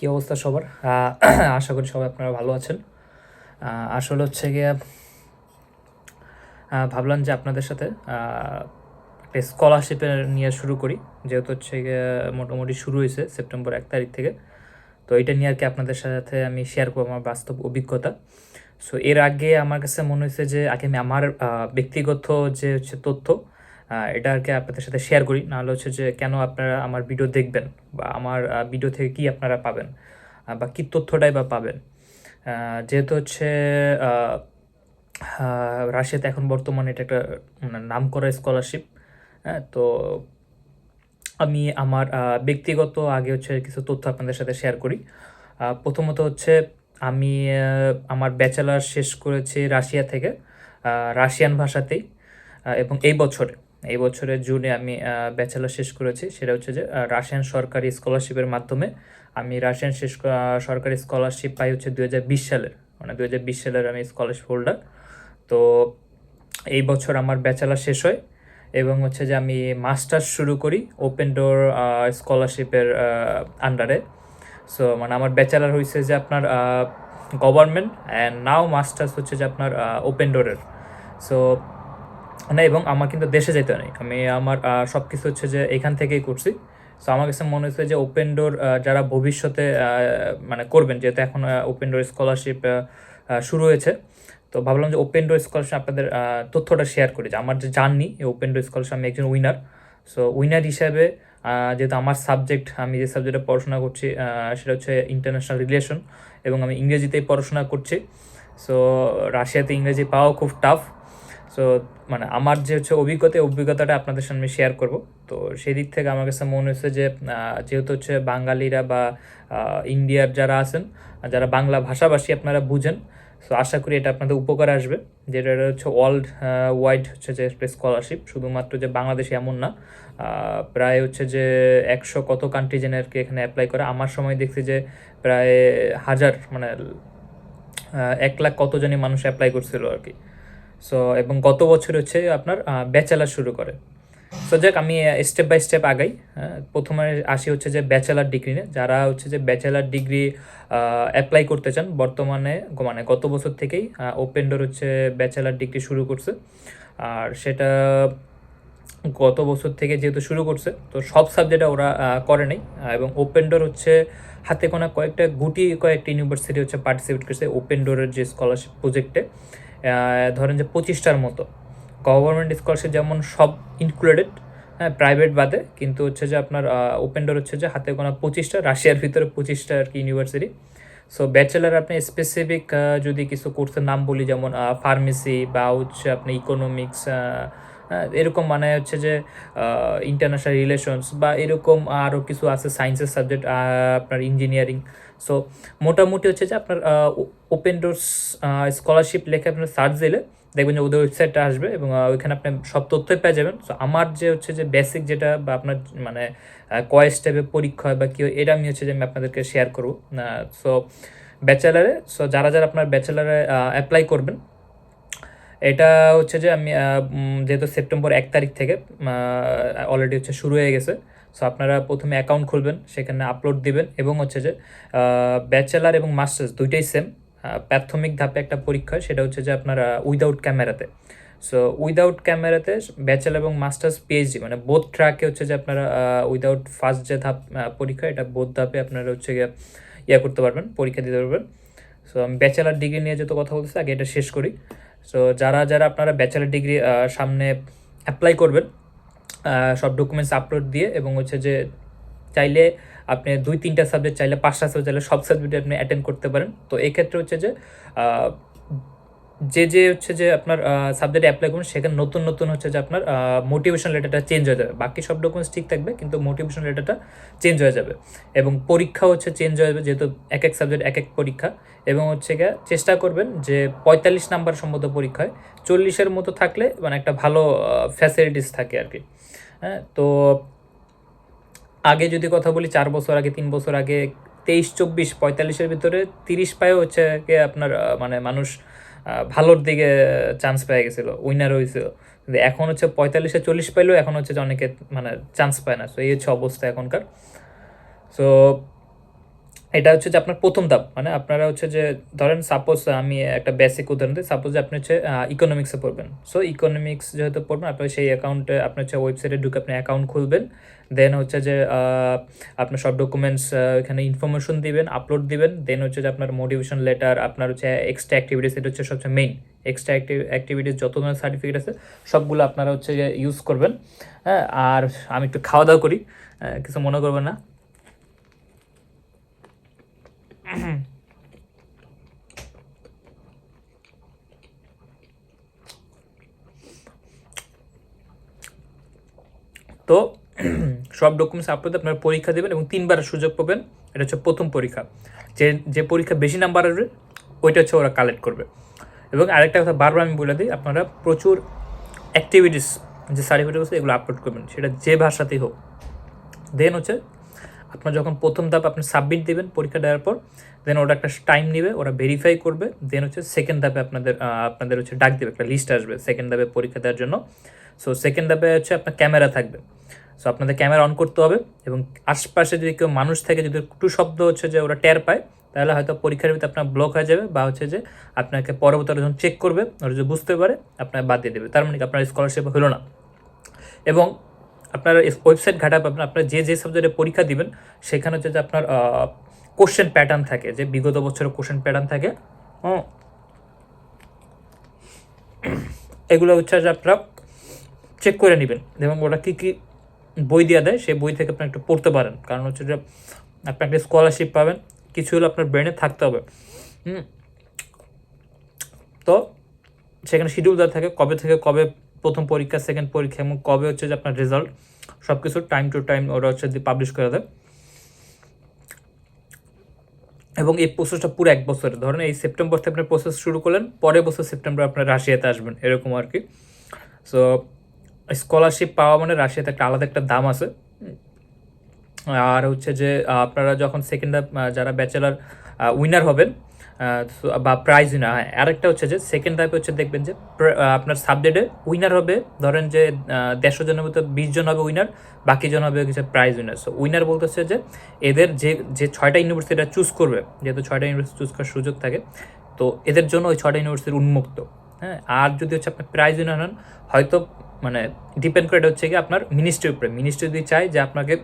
কী অবস্থা সবার? আশা করি সবাই আপনারা ভালো আছেন। আসলে হচ্ছে গিয়ে ভাবলাম যে আপনাদের সাথে একটা স্কলারশিপের নিয়ে শুরু করি। যেহেতু হচ্ছে গিয়ে মোটামুটি শুরু হয়েছে সেপ্টেম্বর এক তারিখ থেকে। তো এটা নিয়ে আর কি আপনাদের সাথে আমি শেয়ার করব আমার বাস্তব অভিজ্ঞতা। সো এর আগে আমার কাছে মনে হয়েছে যে, আগে আমি আমার ব্যক্তিগত যে হচ্ছে তথ্য এটা আর কি আপনাদের সাথে শেয়ার করি। নাহলে হচ্ছে যে কেন আপনারা আমার ভিডিও দেখবেন বা আমার ভিডিও থেকে কি আপনারা পাবেন বা কী তথ্যটাই বা পাবেন। যেহেতু হচ্ছে রাশিয়াতে এখন বর্তমানে এটা একটা নাম করা স্কলারশিপ হ্যাঁ তো আমি আমার ব্যক্তিগত আগে হচ্ছে কিছু তথ্য আপনাদের সাথে শেয়ার করি। প্রথমত হচ্ছে আমি আমার ব্যাচেলার শেষ করেছি রাশিয়া থেকে রাশিয়ান ভাষাতেই এবং এই বছরে এই বছরের জুনে আমি ব্যাচেলার শেষ করেছি। সেটা হচ্ছে যে রাশিয়ান সরকারি স্কলারশিপের মাধ্যমে আমি রাশিয়ান শেষ সরকারি স্কলারশিপ পাই হচ্ছে দু হাজার বিশ সালের। মানে দু হাজার বিশ সালের আমি স্কলারশিপ হোল্ডার তো এই বছর আমার ব্যাচেলার শেষ হয় এবং হচ্ছে যে আমি মাস্টার্স শুরু করি ওপেন ডোর স্কলারশিপের আন্ডারে সো মানে আমার ব্যাচেলার হয়েছে যে আপনার গভর্নমেন্ট অ্যান্ড নাও মাস্টার্স হচ্ছে যে আপনার ওপেন ডোরের সো না, এবং আমার কিন্তু দেশে যেতে নেই। আমি আমার সব কিছু হচ্ছে যে এখান থেকেই করছি। সো আমার কাছে মনে হচ্ছে যে ওপেন ডোর যারা ভবিষ্যতে মানে করবেন, যেহেতু এখন ওপেন ডোর স্কলারশিপ শুরু হয়েছে, তো ভাবলাম যে ওপেন ডোর স্কলারশিপ আপনাদের তথ্যটা শেয়ার করি যে আমার যে জার্নি এই ওপেন ডোর স্কলারশিপ আমি একজন উইনার সো উইনার হিসাবে যেহেতু আমার সাবজেক্ট আমি যে সাবজেক্টে পড়াশোনা করছি সেটা হচ্ছে ইন্টারন্যাশনাল রিলেশন এবং আমি ইংরেজিতেই পড়াশোনা করছি। সো রাশিয়াতে ইংরেজি পাওয়া খুব টাফ সো মানে আমার যে হচ্ছে অভিজ্ঞতা অভিজ্ঞতাটা আপনাদের সামনে শেয়ার করব। তো সেই দিক থেকে আমার কাছে মনে হচ্ছে যে যেহেতু হচ্ছে বাঙালিরা বা ইন্ডিয়ার যারা আছেন, যারা বাংলা ভাষাভাষী আপনারা বুঝেন সো আশা করি এটা আপনাদের উপকার আসবে। যেটা হচ্ছে ওয়ার্ল্ড ওয়াইড হচ্ছে যে স্কলারশিপ শুধুমাত্র যে বাংলাদেশে এমন না প্রায় হচ্ছে যে একশো কত কান্ট্রি যেন আর কি এখানে অ্যাপ্লাই করে। আমার সময় দেখছি যে প্রায় হাজার মানে এক লাখ কতজনই মানুষ অ্যাপ্লাই করছিল আর কি। সো এবং গত বছর হচ্ছে আপনার ব্যাচেলার শুরু করে। সো যাক, আমি স্টেপ বাই স্টেপ আগাই। প্রথমে আসি হচ্ছে যে ব্যাচেলার ডিগ্রি নিয়ে। যারা হচ্ছে যে ব্যাচেলার ডিগ্রি অ্যাপ্লাই করতে চান, বর্তমানে মানে গত বছর থেকেই ওপেন ডোর হচ্ছে ব্যাচেলার ডিগ্রি শুরু করছে। আর সেটা গত বছর থেকে যেহেতু শুরু করছে, তো সব সাবজেক্টে ওরা করে নাই। এবং ওপেন ডোর হচ্ছে, হাতে কোনা কয়েকটা, গুটি কয়েকটা ইউনিভার্সিটি হচ্ছে পার্টিসিপেট করছে ওপেন ডোরের যে স্কলারশিপ প্রজেক্টে ধরেন যে পঁচিশটার মতো। গভর্নমেন্ট স্কলারশিপ যেমন সব ইনক্লুডেড হ্যাঁ প্রাইভেট বাদে, কিন্তু হচ্ছে যে আপনার ওপেন ডোর হচ্ছে যে হাতে গোনা পঁচিশটা, রাশিয়ার ভিতরে পঁচিশটা আর কি ইউনিভার্সিটি সো ব্যাচেলার আপনি স্পেসিফিক যদি কিছু কোর্সের নাম বলি, যেমন ফার্মেসি বা হচ্ছে আপনি ইকোনমিক্স এরকম মানে হচ্ছে যে ইন্টারন্যাশনাল রিলেশনস বা এরকম আরও কিছু আছে সায়েন্সের সাবজেক্ট আপনার ইঞ্জিনিয়ারিং সো মোটামুটি হচ্ছে যে আপনার ওপেন ডোর্স স্কলারশিপ লেখে আপনার সার্চ দিলে দেখবেন যে ওদের ওয়েবসাইটটা আসবে এবং ওইখানে আপনি সব তথ্যই পেয়ে যাবেন। সো আমার যে হচ্ছে যে বেসিক যেটা বা আপনার মানে আহ, কয় স্টেপে পরীক্ষা বা কি হয়, এটা আমি হচ্ছে যে আমি আপনাদেরকে শেয়ার করব। সো ব্যাচেলারে সো যারা যারা আপনার ব্যাচেলারে অ্যাপ্লাই করবেন এটা হচ্ছে যে আমি যেহেতু সেপ্টেম্বর এক তারিখ থেকে অলরেডি হচ্ছে শুরু হয়ে গেছে। সো আপনারা প্রথমে অ্যাকাউন্ট খুলবেন, সেখানে আপলোড দিবেন এবং হচ্ছে যে ব্যাচেলার এবং মাস্টার্স দুইটাই সেম প্রাথমিক ধাপে একটা পরীক্ষা সেটা হচ্ছে যে আপনারা উইদাউট ক্যামেরাতে সো উইদাউট ক্যামেরাতে ব্যাচেলার এবং মাস্টার্স পিএইচডি মানে বোধ ট্র্যাকে হচ্ছে যে আপনারা উইদাউট ফার্স্ট যে ধাপ পরীক্ষা এটা বোধ ধাপে আপনারা হচ্ছে গিয়ে ইয়ে করতে পারবেন, পরীক্ষা দিতে পারবেন। সো আমি ব্যাচেলার ডিগ্রি নিয়ে যত কথা বলতেছি, আগে এটা শেষ করি। সো যারা যারা আপনারা ব্যাচেলার ডিগ্রি সামনে অ্যাপ্লাই করবেন সব ডকুমেন্টস আপলোড দিয়ে এবং হচ্ছে যে চাইলে আপনি দুই, তিনটা সাবজেক্ট চাইলে, পাঁচটা সাবজেক্ট চাইলে সব সাবজেক্টে আপনি অ্যাটেন্ড করতে পারেন। তো এই ক্ষেত্রে হচ্ছে যে যে যে হচ্ছে যে আপনার সাবজেক্টে অ্যাপ্লাই করুন সেখানে নতুন নতুন হচ্ছে যে আপনার মোটিভেশন লেটারটা চেঞ্জ হয়ে যাবে। বাকি সব ডকুমেন্টস ঠিক থাকবে, কিন্তু মোটিভেশন লেটারটা চেঞ্জ হয়ে যাবে। এবং পরীক্ষা হচ্ছে চেঞ্জ হয়ে যাবে, যেহেতু এক এক সাবজেক্ট এক এক পরীক্ষা। এবং হচ্ছে গিয়ে চেষ্টা করবেন যে পঁয়তাল্লিশ নাম্বার সম্মত পরীক্ষায় চল্লিশের মতো থাকলে মানে একটা ভালো ফ্যাসিলিটিস থাকে আর কি। হ্যাঁ তো আগে যদি কথা বলি, চার বছর আগে, তিন বছর আগে, তেইশ, চব্বিশ, পঁয়তাল্লিশের ভিতরে তিরিশ পায়ে হচ্ছে কে আপনার মানে মানুষ ভালোর দিকে চান্স পেয়ে গেছিল উইনার হয়েছিল। কিন্তু এখন হচ্ছে পঁয়তাল্লিশে চল্লিশ পাইলেও এখন হচ্ছে যে অনেকে মানে চান্স পায় না। সো এই হচ্ছে অবস্থা এখনকার। সো এটা হচ্ছে যে আপনার প্রথম ধাপ মানে আপনারা হচ্ছে যে ধরেন সাপোজ আমি একটা বেসিক উদাহরণ দিই সাপোজ আপনি হচ্ছে ইকোনমিক্সে পড়বেন। সো ইকোনমিক্স যেহেতু পড়বেন, আপনার সেই অ্যাকাউন্টে আপনি হচ্ছে ওয়েবসাইটে ঢুকে আপনি অ্যাকাউন্ট খুলবেন দেন হচ্ছে যে আপনার সব ডকুমেন্টস এখানে ইনফরমেশন দিবেন আপলোড দিবেন দেন হচ্ছে যে আপনার মোটিভেশন লেটার আপনার হচ্ছে এক্সট্রা অ্যাক্টিভিটিস এটা হচ্ছে সবচেয়ে মেইন এক্সট্রা অ্যাক্টিভিটিস যত ধরনের সার্টিফিকেট আছে, সবগুলো আপনারা হচ্ছে ইউজ করবেন। হ্যাঁ আর আমি একটু খাওয়া দাওয়া করি কিছু মনে করবেন না। তো, সব ডকুমেন্টস আপলোড আপনার পরীক্ষা দেবেন এবং তিনবার সুযোগ পাবেন। এটা হচ্ছে প্রথম পরীক্ষা। যে যে পরীক্ষা বেশি নাম্বার আসবে, ওইটা হচ্ছে ওরা কালেক্ট করবে। এবং আরেকটা কথা বারবার আমি বলে দিই, আপনারা প্রচুর অ্যাক্টিভিটিস যে সার্টিফিকেট আছে, এগুলো আপলোড করবেন। সেটা যে ভাষাতেই হোক। দেন হচ্ছে আপনার যখন প্রথম ধাপ আপনি সাবমিট দেবেন পরীক্ষা দেওয়ার পর দেন ওরা একটা টাইম নেবে, ওরা ভেরিফাই করবে দেন হচ্ছে সেকেন্ড ধাপে আপনাদের আপনাদের হচ্ছে ডাক দেবে, একটা লিস্ট আসবে সেকেন্ড ধাপে পরীক্ষা দেওয়ার জন্য। সো সেকেন্ড ধাপে হচ্ছে আপনার ক্যামেরা থাকবে। সো আপনাদের ক্যামেরা অন করতে হবে এবং আশপাশে যদি কেউ মানুষ থাকে, যদি একটু শব্দ হচ্ছে যে ওরা টের পায়, তাহলে হয়তো পরীক্ষার ভিতরে আপনার ব্লক হয়ে যাবে বা হচ্ছে যে আপনাকে পরবর্তী যখন চেক করবে, ওরা যদি বুঝতে পারে, আপনার বাদ দিয়ে দেবে। তার মানে আপনার স্কলারশিপ হলো না। এবং আপনার ওয়েবসাইট ঘাটা পাবেন আপনার যে যে সাবজেক্টে পরীক্ষা দিবেন, সেখানে হচ্ছে যে আপনার কোশ্চেন প্যাটার্ন থাকে, যে বিগত বছরের কোশ্চেন প্যাটার্ন থাকে। এগুলো হচ্ছে যে আপনারা চেক করে নেবেন, এবং ওরা কী কী বই দেওয়া দেয়, সেই বই থেকে আপনি একটু পড়তে পারেন কারণ হচ্ছে যে আপনি একটা স্কলারশিপ পাবেন, কিছু হলো আপনার ব্রেনে থাকতে হবে, হুম তো সেখানে শিডিউল দেওয়া থাকে, কবে থেকে কবে প্রথম পরীক্ষা সেকেন্ড পরীক্ষা এবং কবে হচ্ছে যে আপনার রেজাল্ট সব কিছু টাইম টু টাইম ওরা হচ্ছে পাবলিশ করে দেয়। এবং এই প্রসেসটা পুরো এক বছরের। ধরেন এই সেপ্টেম্বর থেকে আপনার প্রসেস শুরু করলেন, পরের বছর সেপ্টেম্বর আপনার রাশিয়াতে আসবেন, এরকম আর কি। সো স্কলারশিপ পাওয়া মানে রাশিয়াতে একটা আলাদা একটা দাম আছে। আর হচ্ছে যে, আপনারা যখন সেকেন্ড যারা ব্যাচেলার উইনার হবেন বা প্রাইজ হ্যাঁ আরেকটা হচ্ছে যে সেকেন্ড টাইপে হচ্ছে দেখবেন যে আপনার সাবজেক্টে উইনার হবে, ধরেন যে দেড়শো জনের মতো বিশ জন হবে উইনার বাকি জন হবে কিছু প্রাইজ উইনার সো উইনার বলতে হচ্ছে যে এদের যে যে ছয়টা ইউনিভার্সিটিটা চুজ করবে, যেহেতু ছয়টা ইউনিভার্সিটি চুজ করার সুযোগ থাকে, তো এদের জন্য ওই ছয়টা ইউনিভার্সিটির উন্মুক্ত হ্যাঁ। আর যদি হচ্ছে আপনার প্রাইজ উইনার হন, হয়তো মানে ডিপেন্ড করে এটা হচ্ছে কি আপনার মিনিস্ট্রির উপরে। মিনিস্ট্রি যদি চায় যে আপনাকে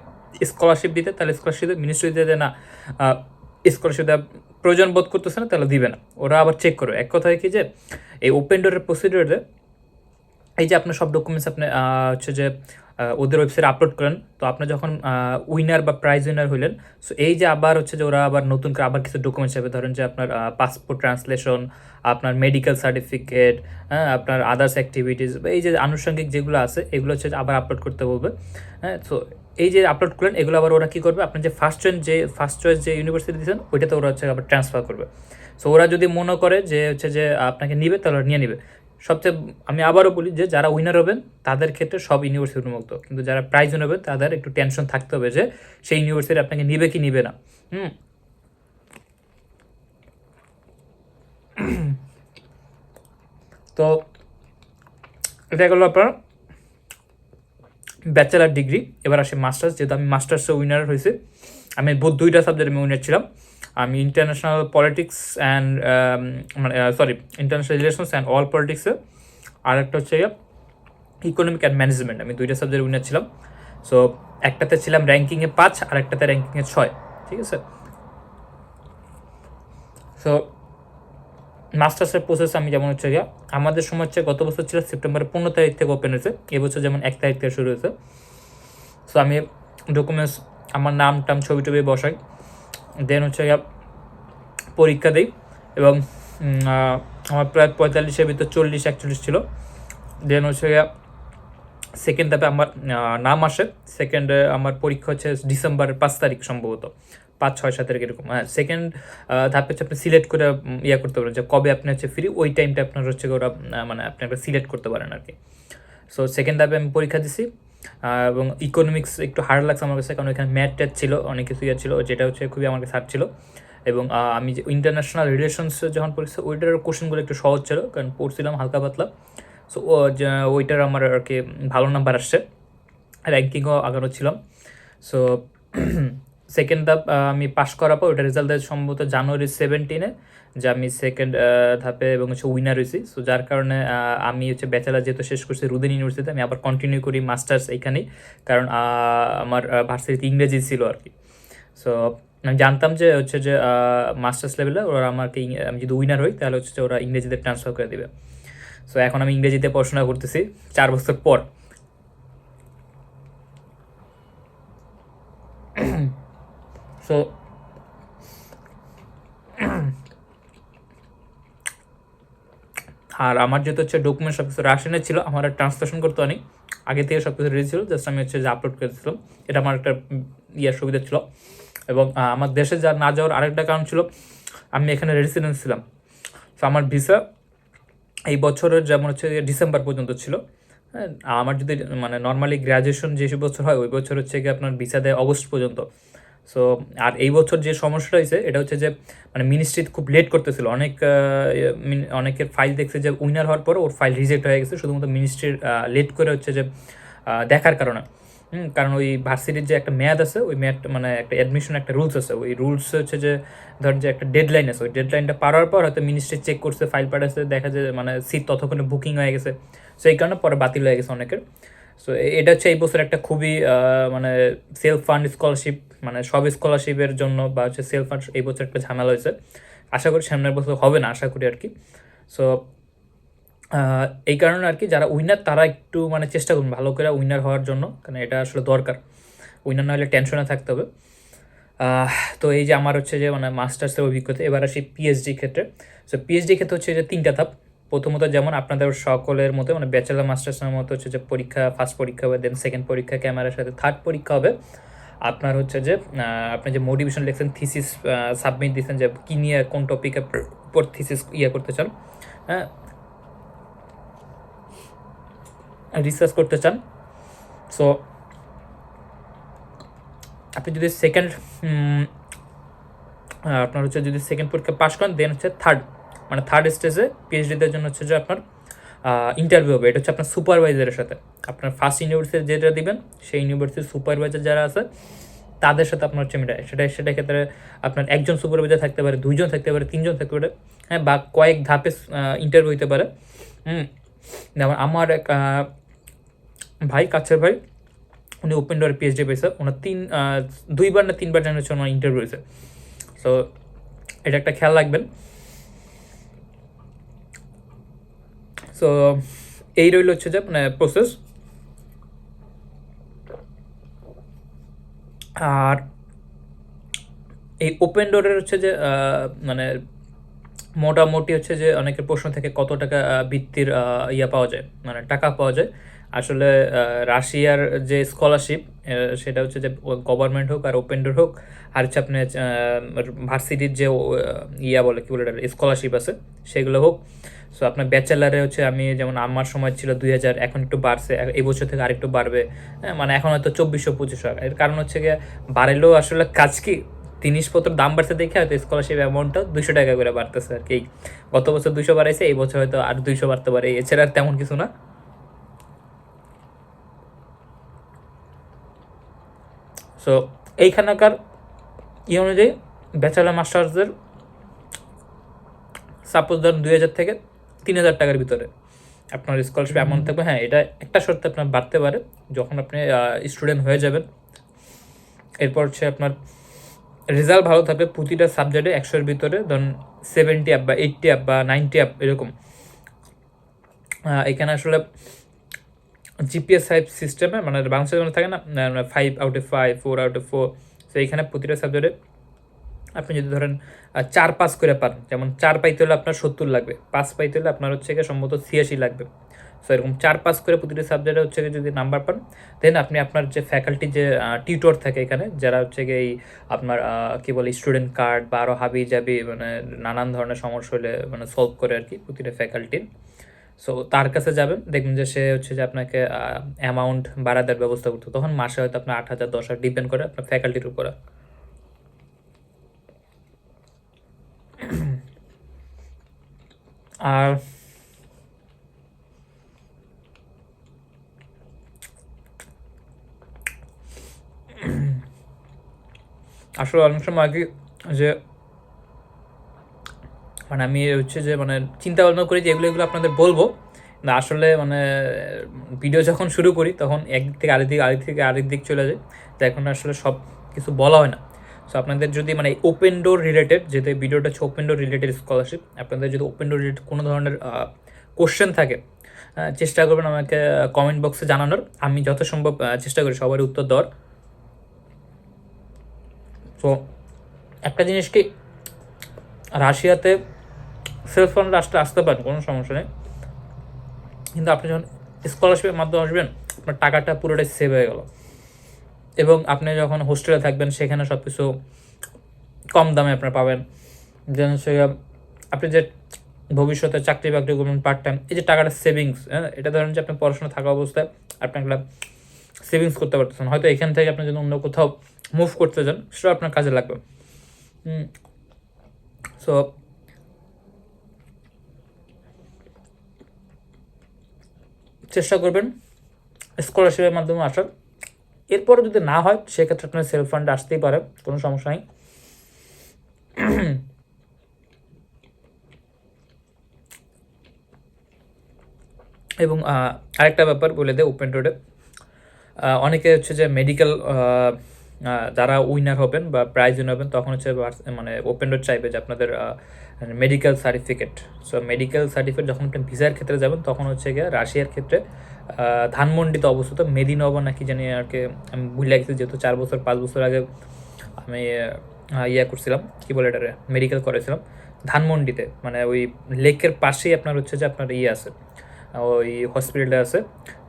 স্কলারশিপ দিতে, তাহলে স্কলারশিপ মিনিস্ট্রি দিতে না স্কলারশিপ দেওয়ার প্রয়োজন বোধ করতেছে না, তাহলে দিবে না। ওরা আবার চেক করবে। এক কথায় কি যে, এই ওপেন ডোরের প্রসিডিওরে এই যে আপনার সব ডকুমেন্টস আপনি হচ্ছে যে ওদের ওয়েবসাইটে আপলোড করেন, তো আপনি যখন উইনার বা প্রাইজ উইনার হইলেন সো এই যে আবার হচ্ছে যে ওরা আবার নতুন করে আবার কিছু ডকুমেন্টস হবে ধরেন যে আপনার পাসপোর্ট ট্রান্সলেশন আপনার মেডিকেল সার্টিফিকেট হ্যাঁ আপনার আদার্স অ্যাক্টিভিটিস এই যে আনুষঙ্গিক যেগুলো আছে, এগুলো হচ্ছে আবার আপলোড করতে বলবে। হ্যাঁ তো এই যে আপলোড করলেন, এগুলো আবার ওরা কী করবে? আপনার যে ফার্স্ট চয়েস যে ফার্স্ট চয়েস যে ইউনিভার্সিটি দিয়েছেন, ওইটাতে ওরা হচ্ছে আবার ট্রান্সফার করবে। সো ওরা যদি মনে করে যে হচ্ছে যে আপনাকে নিবে, তাহলে নিয়ে নিবে। সবচেয়ে আমি আবারও বলি যে, যারা উইনার হবেন, তাদের ক্ষেত্রে সব ইউনিভার্সিটি উন্মুক্ত। কিন্তু যারা প্রাইজ হবেন, তাদের একটু টেনশন থাকতে হবে যে, সেই ইউনিভার্সিটি আপনাকে নিবে কি নিবে না। হুম। তো, এটা গেলো আপনার ব্যাচেলার ডিগ্রি এবার আসে মাস্টার্স যেহেতু আমি মাস্টার্সে উইনার হয়েছে। আমি দুইটা সাবজেক্টে আমি উইনার ছিলাম। আমি ইন্টারন্যাশনাল পলিটিক্স অ্যান্ড মানে sorry international relations and all পলিটিক্সে আর একটা হচ্ছে ইকোনমিক অ্যান্ড ম্যানেজমেন্ট আমি দুইটা সাবজেক্ট উইনার ছিলাম। সো একটাতে ছিলাম র্যাঙ্কিংয়ে পাঁচ আর একটাতে র্যাঙ্কিংয়ে ছয়, ঠিক আছে? সো মাস্টার্সের প্রসেস আমি যেমন হচ্ছে গিয়া, আমাদের সময় হচ্ছে গত বছর ছিল সেপ্টেম্বরের পনেরো তারিখ থেকে ওপেন হয়েছে এবছর যেমন এক তারিখ থেকে শুরু হয়েছে। সো আমি ডকুমেন্টস আমার নাম টাম ছবি টবি বসাই দেন হচ্ছে গিয়া পরীক্ষা দিই এবং আমার প্রায় পঁয়তাল্লিশের ভিতর চল্লিশ একচল্লিশ ছিল। দেন হচ্ছে গিয়া সেকেন্ড ধাপে আমার নাম আসে সেকেন্ডে আমার পরীক্ষা হচ্ছে ডিসেম্বরের পাঁচ তারিখ সম্ভবত। পাঁচ, ছয় সাত তারিখ এরকম হ্যাঁ সেকেন্ড ধাপে হচ্ছে আপনি সিলেক্ট করে ইয়ে করতে পারেন যে কবে আপনি হচ্ছে ফ্রি ওই টাইমটা আপনার হচ্ছে ওরা মানে আপনি একটা সিলেক্ট করতে পারেন আর কি সো সেকেন্ড ধাপে আমি পরীক্ষা দিছি। এবং ইকোনমিক্স একটু হার্ড লাগছে আমার কাছে, কারণ এখানে ম্যাথ ট্যাথ ছিল, অনেক কিছু ইয়ে ছিল, যেটা হচ্ছে খুবই আমার কাছে হার্ড ছিল। এবং আমি যে ইন্টারন্যাশনাল রিলেশনস যখন পড়েছি, ওইটার কোশ্চেনগুলো একটু সহজ ছিল, কারণ পড়ছিলাম হালকা পাতলা। সো ওইটার আমার আর কি ভালো নাম্বার আসছে। র্যাঙ্কিংও আগানো ছিলাম। সো সেকেন্ড ধাপ আমি পাশ করার পর ওটা রেজাল্ট দেয় সম্ভবত জানুয়ারি সেভেন্টিনে যে আমি সেকেন্ড ধাপে এবং হচ্ছে উইনার হয়েছি। সো যার কারণে আমি হচ্ছে ব্যাচেলার যেহেতু শেষ করছি রুদিন ইউনিভার্সিটিতে আমি আবার কন্টিনিউ করি মাস্টার্স এখানেই কারণ আমার ভার্সিটিতে ইংরেজি ছিল আর কি। সো আমি জানতাম যে হচ্ছে যে মাস্টার্স লেভেলে ওরা আমাকে আমি যদি উইনার হই, তাহলে হচ্ছে ওরা ইংরেজিতে ট্রান্সফার করে দেবে। সো এখন আমি ইংরেজিতে পড়াশোনা করতেছি, চার বছর পর। সো আর আমার যেহেতু হচ্ছে ডকুমেন্ট সব কিছু রাশনের ছিল, আমার ট্রান্সলেশন করতে অনেক আগে থেকে সব কিছু রেডি ছিল জাস্ট আমি হচ্ছে যে আপলোড করেছিলাম, এটা আমার একটা ইয়ার সুবিধা ছিল। এবং আমার দেশে যা না যাওয়ার আরেকটা কারণ ছিল, আমি এখানে রেসিডেন্স ছিলাম। তো আমার ভিসা এই বছরের যেমন হচ্ছে ডিসেম্বর পর্যন্ত ছিল। হ্যাঁ আমার যদি মানে নর্মালি গ্র্যাজুয়েশন যে বছর হয়, ওই বছর হচ্ছে গিয়ে আপনার ভিসা দেয় অগস্ট পর্যন্ত। সো আর এই বছর যে সমস্যাটা হয়েছে, এটা হচ্ছে যে মানে মিনিস্ট্রি খুব লেট করতেছিল। অনেক অনেকের ফাইল দেখছে যে উইনার হওয়ার পরে ওর ফাইল রিজেক্ট হয়ে গেছে। শুধুমাত্র মিনিস্ট্রির লেট করে হচ্ছে যে দেখার কারণে। কারণ ওই ভার্সিটির যে একটা মেয়াদ আছে, ওই মেয়াদ মানে একটা অ্যাডমিশন একটা রুলস আছে। ওই রুলস হচ্ছে যে, ধরেন যে একটা ডেডলাইন আছে, ওই ডেডলাইনটা পাওয়ার পর হয়তো মিনিস্ট্রি চেক করছে ফাইল পাঠাচ্ছে, দেখা যায় মানে সিট ততক্ষণে বুকিং হয়ে গেছে। সো এই কারণে পরে বাতিল হয়ে গেছে অনেকের। সো এটা হচ্ছে এই বছর একটা খুবই মানে সেলফ ফান্ড স্কলারশিপ মানে সব স্কলারশিপের জন্য বা হচ্ছে সেলফ ফান্ড এই বছর একটা ঝামেলা হয়েছে। আশা করি সামনের বছর হবে না, আশা করি আর কি। সো এই কারণে আর কি যারা উইনার তারা একটু মানে চেষ্টা করুন ভালো করে উইনার হওয়ার জন্য, কারণ এটা আসলে দরকার। উইনার না হলে টেনশনে থাকতে হবে। তো এই যে আমার হচ্ছে যে মানে মাস্টার্সের অভিজ্ঞতা, এবার আসি পিএইচডি ক্ষেত্রে। সো পিএইচডি ক্ষেত্রে হচ্ছে যে তিনটা ধাপ। প্রথমত যেমন আপনাদের সকলের মতো মানে ব্যাচেলার মাস্টার্সের মতো হচ্ছে যে পরীক্ষা ফার্স্ট পরীক্ষা হবে দেন সেকেন্ড পরীক্ষা ক্যামেরার সাথে থার্ড পরীক্ষা হবে। আপনার হচ্ছে যে আপনি যে মোটিভেশন লিখছেন থিসিস সাবমিট দিচ্ছেন যে কী নিয়ে, কোন টপিকের উপর থিসিস ইয়ে করতে চান হ্যাঁ? রিসার্চ করতে চান। সো আপনি যদি সেকেন্ড আপনার হচ্ছে যদি সেকেন্ড পরীক্ষা পাস করেন দেন হচ্ছে থার্ড মানে থার্ড স্টেজে পিএইচডিদের জন্য হচ্ছে যে আপনার ইন্টারভিউ হবে। এটা হচ্ছে আপনার সুপারভাইজারের সাথে। আপনার ফার্স্ট ইউনিভার্সিটি যেটা দিবেন, সেই ইউনিভার্সিটির সুপারভাইজার যারা আছে, তাদের সাথে আপনার হচ্ছে মিটায়। সেটা সেটা ক্ষেত্রে আপনার একজন সুপারভাইজার থাকতে পারে, দুইজন থাকতে পারে, তিনজন থাকতে পারে হ্যাঁ বা কয়েক ধাপে ইন্টারভিউ হতে পারে। হুম। যেমন আমার এক ভাই, কাছের ভাই, উনি ওপেন ডোর পিএইচডি পেয়েছে। ওনার তিন দুইবার না তিনবার জানি হচ্ছে ওনার ইন্টারভিউ হয়েছে। সো এটা একটা খেয়াল রাখবেন। সো এই রইল হচ্ছে যে মানে প্রসেস আর এই ওপেন ডোরের হচ্ছে যে মানে মোটামুটি হচ্ছে যে, অনেকের প্রশ্ন থেকে কত টাকা বৃত্তির ইয়া পাওয়া যায় মানে টাকা পাওয়া যায়। আসলে রাশিয়ার যে স্কলারশিপ সেটা হচ্ছে যে গভর্নমেন্ট হোক আর ওপেন ডোর হোক, আর হচ্ছে আপনার ভার্সিটির যে ইয়া বলে, কি বলে স্কলারশিপ আছে, সেগুলো হোক। সো আপনার ব্যাচেলারে হচ্ছে আমি যেমন আমার সময় ছিল দুই হাজার এখন একটু বাড়ছে এই বছর থেকে আরেকটু বাড়বে। হ্যাঁ, মানে এখন হয়তো চব্বিশশো পঁচিশশো। এর কারণ হচ্ছে গিয়ে বাড়লেও আসলে কাজ কি? জিনিসপত্র দাম বাড়ছে দেখে হয়তো স্কলারশিপ অ্যামাউন্টটা দুশো টাকা করে বাড়তেছে আর কি। গত বছর দুশো বাড়াইছে এই বছর হয়তো আর দুইশো বাড়তে পারে। এছাড়া আর তেমন কিছু না। সো এইখানকার ই অনুযায়ী ব্যাচেলার মাস্টার্সদের সাপোজ ধরুন দুই হাজার থেকে তিন হাজার টাকার ভিতরে। আপনার স্কলারশিপ অ্যামাউন্ট থাকবে। হ্যাঁ এটা একটা শর্তে আপনার বাড়তে পারে। যখন আপনি স্টুডেন্ট হয়ে যাবেন, এরপর হচ্ছে আপনার রেজাল্ট ভালো থাকবে। প্রতিটা সাবজেক্টে একশোর ভিতরে, ধরুন সেভেন্টি আপ বা এইটটি আপ বা নাইনটি আপ এরকম। এখানে আসলে জিপিএস ফাইভ সিস্টেমে মানে বাংলাদেশের যেমন থাকে না ফাইভ আউটে ফাইভ ফোর আউটে ফোর তো এইখানে প্রতিটা সাবজেক্টে আপনি যদি ধরেন চার পাস করে পান, যেমন চার পাইতে হলে আপনার সত্তর লাগবে, পাঁচ পাইতে হলে আপনার হচ্ছে গিয়ে সম্ভবত ছিয়াশি লাগবে। সো এরকম চার পাস করে প্রতিটি সাবজেক্টে হচ্ছে গিয়ে যদি নাম্বার পান দেন আপনি আপনার যে ফ্যাকাল্টি যে টিউটর থাকে এখানে, যারা হচ্ছে গিয়ে এই আপনার কি বলে স্টুডেন্ট কার্ড বা আরও হাবি জাবি মানে নানান ধরনের সমস্যা হলে মানে সলভ করে আর কি প্রতিটা ফ্যাকাল্টির সো তার কাছে যাবেন, দেখবেন যে সে হচ্ছে যে আপনাকে অ্যামাউন্ট বাড়া দেওয়ার ব্যবস্থা করতো তখন মাসে হয়তো আপনার আট হাজার, দশ হাজার ডিপেন্ড করে আপনার ফ্যাকাল্টির উপরে। আর আসলে অনেক সময় আগে যে মানে আমি হচ্ছে যে মানে চিন্তা ভাবনা করি যে, এগুলো এগুলো আপনাদের বলব। না, আসলে মানে ভিডিও যখন শুরু করি, তখন একদিক থেকে আরেক দিক আরেক থেকে আরেক দিক চলে যায়। তো এখন আসলে সব কিছু বলা হয় না। সো আপনাদের যদি মানে ওপেন ডোর রিলেটেড যেহেতু ভিডিওটা হচ্ছে ওপেন ডোর রিলেটেড স্কলারশিপ আপনাদের যদি ওপেন ডোর রিলেটেড কোনো ধরনের কোশ্চেন থাকে চেষ্টা করবেন আমাকে কমেন্ট বক্সে জানানোর। আমি যত সম্ভব চেষ্টা করি সবার উত্তর দেওয়ার। তো একটা জিনিস কি, রাশিয়াতে সেলফ ফান্ড আসতে আসতে পারেন, কোনো সমস্যা নেই। কিন্তু আপনি যখন স্কলারশিপের মাধ্যমে আসবেন, আপনার টাকাটা পুরোটাই সেভ হয়ে গেল। এবং আপনি যখন হোস্টেলে থাকবেন, সেখানে সব কিছু কম দামে আপনার পাবেন। যেন আপনি যে ভবিষ্যতে চাকরি বাকরি করবেন পার্ট টাইম এই যে টাকাটা সেভিংস হ্যাঁ এটা ধরেন যে আপনি পড়াশোনা থাকা অবস্থায় আপনি একটা সেভিংস করতে পারতেছেন। হয়তো এখান থেকে আপনি যদি অন্য কোথাও মুভ করতে চান সেটা আপনার কাজে লাগবে। সো চেষ্টা করবেন স্কলারশিপের মাধ্যমে আসার। এরপরে যদি না হয়, সেক্ষেত্রে আপনার সেলফ ফান্ড আসতেই পারে, কোনো সমস্যা নেই। এবং আরেকটা ব্যাপার বলে দেয় ওপেন রোডে অনেকে হচ্ছে যে মেডিকেল যারা উইনার হবেন বা প্রাইজ উইনার হবেন, তখন হচ্ছে মানে ওপেন রোড চাইবে যে আপনাদের medical certificate so medical certificate যখন আপনি ভিসার ক্ষেত্রে যাবেন, তখন হচ্ছে গিয়ে রাশিয়ার ক্ষেত্রে ধানমন্ডিতে অবস্থিত মেদিনবা নাকি জানি আর কি, আমি ভুলে গেছি যেহেতু চার বছর, পাঁচ বছর আগে আমি ইয়া করছিলাম, কি বলে এটা মেডিকেল করেছিলাম ধানমন্ডিতে মানে ওই লেকের পাশেই আপনার হচ্ছে যে আপনার ইয়ে আছে, ওই হসপিটালটা আছে।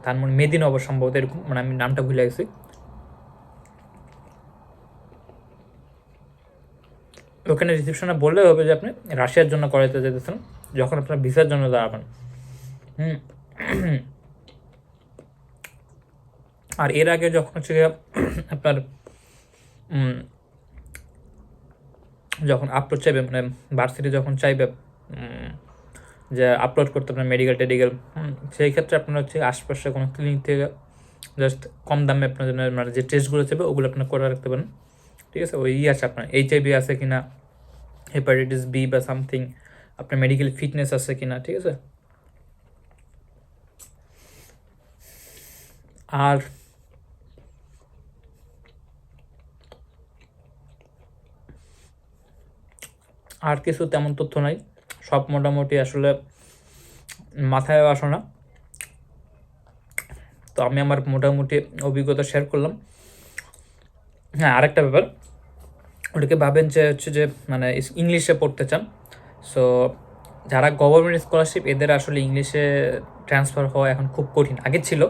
ধানমন্ডি মেদিনবা সম্ভবত এরকম মানে আমি নামটা ভুলে গেছি। ওখানে রিসেপশনে বললে হবে যে আপনি রাশিয়ার জন্য করাইতে যেতেছেন যখন আপনার ভিসার জন্য দাঁড়াবেন। হুম। আর এর আগে যখন হচ্ছে আপনার যখন আপলোড চাইবে মানে ভার্সিটি যখন চাইবে যে আপলোড করতে আপনার মেডিকেল টেডিকেল সেই ক্ষেত্রে আপনার হচ্ছে আশপাশে কোনো ক্লিনিক থেকে জাস্ট কম দামে আপনার জন্য মানে যে টেস্টগুলো চাইবে, ওগুলো আপনার করে রাখতে পারেন। ঠিক আছে? ওই আছে আপনার এইচআইভি আছে কিনা হেপাটাইটিস বি বা সামথিং আপনার মেডিকেল ফিটনেস আছে কিনা, ঠিক আছে? আর আর কিছু তেমন তথ্য নাই, সব মোটামুটি আসলে মাথায় আসো না। তো আমি আমার মোটামুটি অভিজ্ঞতা শেয়ার করলাম। হ্যাঁ আরেকটা ব্যাপার। ওটাকে ভাবেন যে হচ্ছে যে মানে ইংলিশে পড়তে চান। সো যারা গভর্নমেন্ট স্কলারশিপ এদের আসলে ইংলিশে ট্রান্সফার হওয়া এখন খুব কঠিন। আগে ছিল,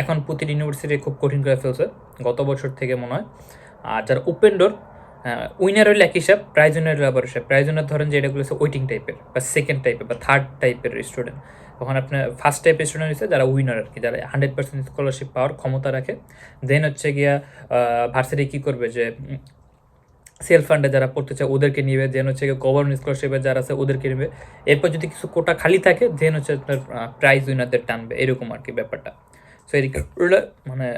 এখন প্রতিটি ইউনিভার্সিটি খুব কঠিন করে ফেলছে, গত বছর থেকে মনে হয়। আর যারা ওপেন ডোর উইনার হইলে এক হিসাব প্রাইজ উইনার হইলে আবার হিসাব। প্রাইজ উইনার ধরেন যে এটাগুলো হচ্ছে ওয়েটিং টাইপের বা সেকেন্ড টাইপের বা থার্ড টাইপের স্টুডেন্ট তখন আপনার ফার্স্ট টাইপের স্টুডেন্ট হচ্ছে যারা উইনার আর কি যারা হান্ড্রেড পার্সেন্ট স্কলারশিপ পাওয়ার ক্ষমতা রাখে দেন হচ্ছে গিয়া ভার্সিটি কী করবে যে সেলফ ফান্ডে যারা পড়তে চায় ওদেরকে নিবে দেন হচ্ছে গভর্নমেন্ট স্কলারশিপে যারা আছে ওদেরকে নেবে। এরপর যদি কিছু কোটা খালি থাকে দেন হচ্ছে আপনার প্রাইজ উইনারদের টানবে, এরকম আর কি ব্যাপারটা। সো এদিকে মানে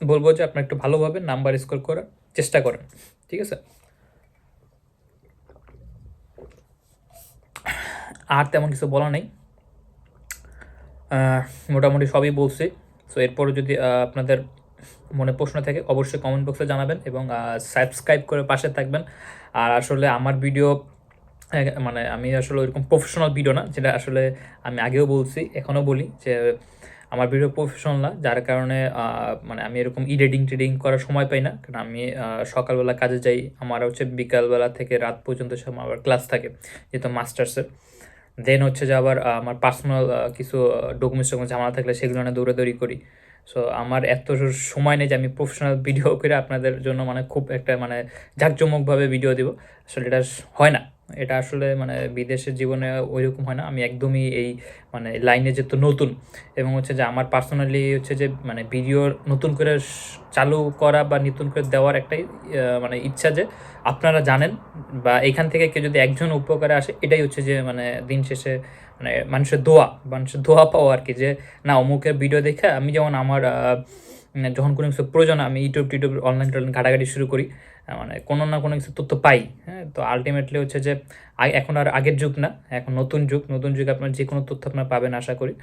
বলব যে আপনার একটু ভালোভাবে নাম্বার স্কোর করার চেষ্টা করেন, ঠিক আছে? আর তেমন কিছু বলা নেই। মোটামুটি সবই বলছি। সো এরপরে যদি আপনাদের মনে প্রশ্ন থাকে, অবশ্যই কমেন্ট বক্সে জানাবেন এবং সাবস্ক্রাইব করে পাশে থাকবেন। আর আসলে আমার ভিডিও মানে আমি আসলে ওইরকম প্রফেশনাল ভিডিও না, যেটা আসলে আমি আগেও বলছি এখনও বলি যে আমার ভিডিও প্রফেশনাল না, যার কারণে মানে আমি এরকম এডিটিং টেডিং করার সময় পাই না। কারণ আমি সকালবেলা কাজে যাই, আমার হচ্ছে বিকালবেলা থেকে রাত পর্যন্ত সব আমার ক্লাস থাকে, যেহেতু মাস্টার্সের দেন হচ্ছে যে আবার আমার পার্সোনাল কিছু ডকুমেন্টস ডকুমেন্টস ঝামেলা থাকলে সেগুলো না দৌড়াদৌড়ি করি। সো আমার এত সময় নেই যে আমি প্রফেশনাল ভিডিও করে আপনাদের জন্য মানে খুব একটা মানে জাঁকজমকভাবে ভিডিও দেবো। আসলে এটা হয় না। এটা আসলে মানে বিদেশের জীবনে ওইরকম হয় না। আমি একদমই এই মানে লাইনে যেহেতু নতুন এবং হচ্ছে যে আমার পার্সোনালি হচ্ছে যে মানে ভিডিও নতুন করে চালু করা বা নতুন করে দেওয়ার একটাই মানে ইচ্ছা যে আপনারা জানেন বা এখান থেকে কেউ যদি একজন উপকারে আসে, এটাই হচ্ছে যে মানে দিন শেষে মানে মানুষের দোয়া মানুষের দোয়া পাওয়া আর কি যে, না, অমুকের ভিডিও দেখে আমি যেমন আমার যখন কোনো কিছু প্রয়োজন আমি ইউটিউব টিউটিউব অনলাইন টনলাইন ঘাটাঘাটি শুরু করি। মানে কোনো না কোনো কিছু তথ্য পাই হ্যাঁ? তো আলটিমেটলি হচ্ছে যে এখন আর আগের যুগ না, এখন নতুন যুগ, নতুন যুগে আপনার যে কোনো তথ্য আপনার পাবেন আশা করি।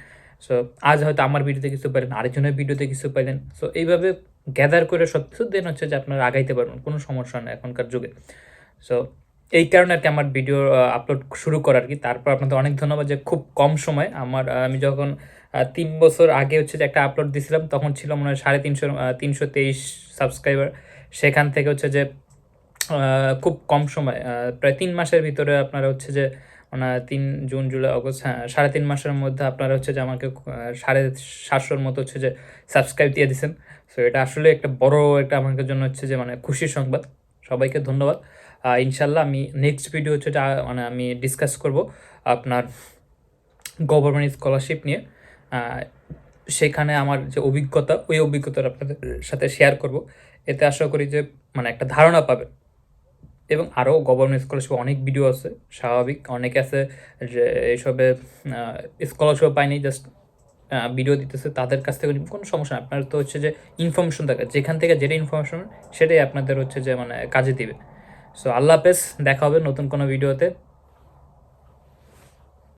সো আজ হয়তো আমার ভিডিওতে কিছু পাইলেন, আরেকজনের ভিডিওতে কিছু পাইলেন। সো এইভাবে গ্যাদার করে সব কিছু দেন হচ্ছে যে আপনারা আগাইতে পারবেন, কোনো সমস্যা নেই এখনকার যুগে। সো এই কারণে আর কি আমার ভিডিও আপলোড শুরু করার কি। তারপর আপনাদের অনেক ধন্যবাদ যে খুব কম সময় আমার আমি যখন তিন বছর আগে হচ্ছে যে একটা আপলোড দিয়েছিলাম তখন ছিল মনে হয় সাড়ে তিনশো তিনশো তেইশ সাবস্ক্রাইবার সেখান থেকে হচ্ছে যে খুব কম সময় প্রায় তিন মাসের ভিতরে আপনারা হচ্ছে যে মানে তিন জুন, জুলাই, অগস্ট হ্যাঁ সাড়ে তিন মাসের মধ্যে আপনারা হচ্ছে যে আমাকে সাড়ে সাতশোর মতো হচ্ছে যে সাবস্ক্রাইব দিয়ে দিয়েছেন সো এটা আসলে একটা বড় একটা আমাদের জন্য হচ্ছে যে মানে খুশির সংবাদ। সবাইকে ধন্যবাদ। ইনশাল্লাহ আমি নেক্সট ভিডিও হচ্ছে মানে আমি ডিসকাস করব আপনার গভর্নমেন্ট স্কলারশিপ নিয়ে। সেখানে আমার যে অভিজ্ঞতা, ওই অভিজ্ঞতাটা আপনাদের সাথে শেয়ার করব। এতে আশা করি যে মানে একটা ধারণা পাবে। এবং আরও গভর্নমেন্ট স্কলারশিপ অনেক ভিডিও আছে, স্বাভাবিক। অনেকে আছে যে এইসবে স্কলারশিপ পায়নি জাস্ট ভিডিও দিতেছে, তাদের কাছ থেকে কোনো সমস্যা নেই। আপনার তো হচ্ছে যে ইনফরমেশন থাকে যেখান থেকে যেটা ইনফরমেশন সেটাই আপনাদের হচ্ছে যে মানে কাজে দিবে। সো আল্লাহ হাফেজ, দেখা হবে নতুন কোনো ভিডিওতে